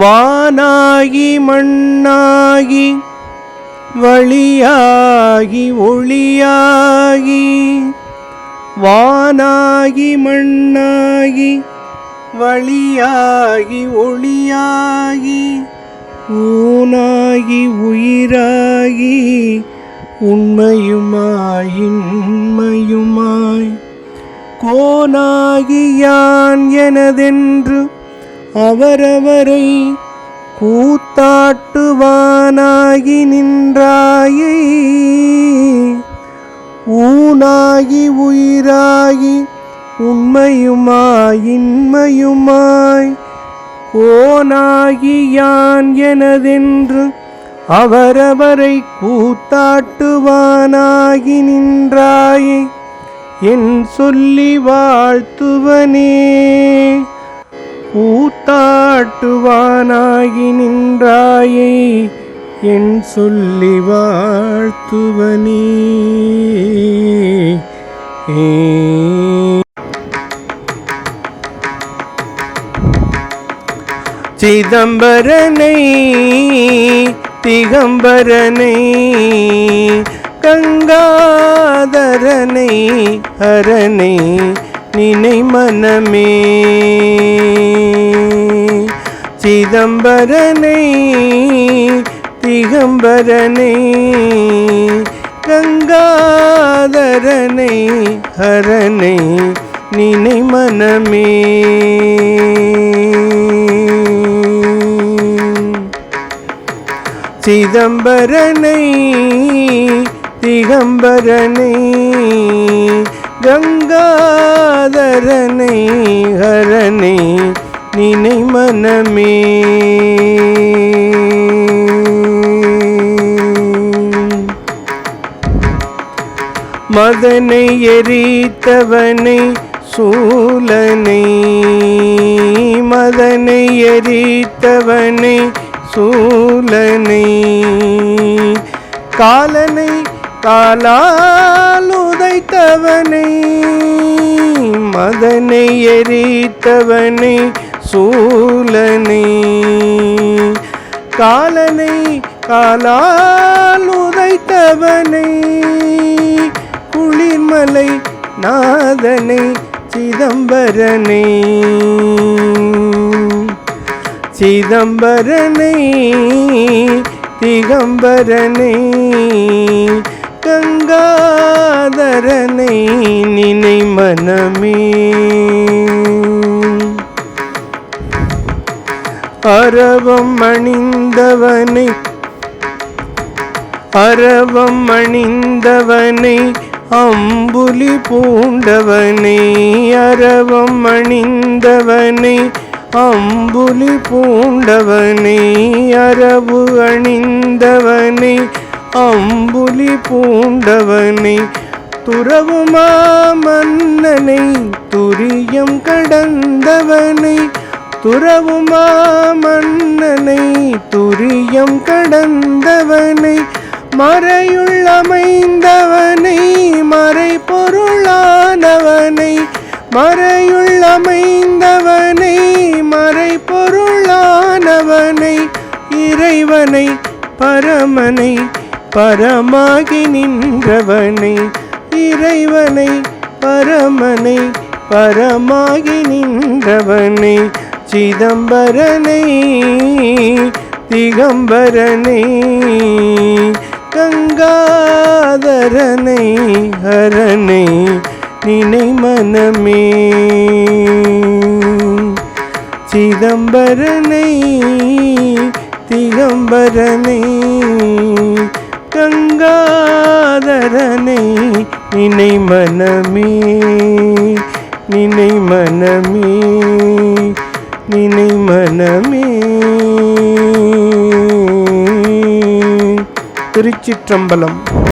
வானாகி மண்ணாகி வழியாகி ஒளியாகி வானாகி மண்ணாகி வழியாகி ஒளியாகி ஊனாகி உயிராகி உண்மையுமாயின்மையுமாய் கோனாகி யான் எனதென்று அவரவரை கூத்தாட்டுவானாகி நின்றாயே. ஊனாகி உயிராகி உண்மையுமாய் இன்மையுமாய். கோனாகி யான் எனதென்று அவரவரை கூத்தாட்டுவானாகி நின்றாயே. என் சொல்லி வாழ்த்துவனே. கூத்தாட்டுவானாகி நின்றாயே என் சொல்லி வாழ்த்துவனே. சிதம்பரனை திகம்பரனை கங்காதரனை அரணை நினை மனமே. சிதம்பரனை திகம்பரனை கங்காதரனை ஹரனை நினை மனமே. சிதம்பரனை திகம்பரனை கங்காதரனை ஹரனை நினை மனமே. மதனை எரித்தவனை சூலனை மதனை எரித்தவனை சூலனை. காலனை காலா உதைத்தவனை மதனை எரித்தவனை சூலனை. காலனை காலால் உதைத்தவனை குளிர்மலை நாதனை சிதம்பரனை. சிதம்பரனை திகம்பரனை. கங்காதரனை நினை மனமே. அரவம் அணிந்தவனை அரவம் அணிந்தவனை அம்புலி பூண்டவனை அரவம் அணிந்தவனை அம்புலி பூண்டவனை அரவு அணிந்தவனை அம்புலி பூண்டவனை துறவுமா மன்னனை துரியம் கடந்தவனை துறவுமா மன்னனை துரியம் கடந்தவனை மறையுள்ளமைந்தவனை மறை பொருளானவனை மறையுள்ளமைந்தவனை மறை பொருளானவனை இறைவனை பரமனை பரமாகி நின்றவனை இறைவனை பரமனை பரமாகி நின்றவனை சிதம்பரனை திகம்பரனை கங்காதரனை ஹரனை நினை மனமே சிதம்பரனை திகம்பரனை கங்காதரனை நினை மனமே நினை மனமே நினை மனமே. திருச்சிற்றம்பலம்.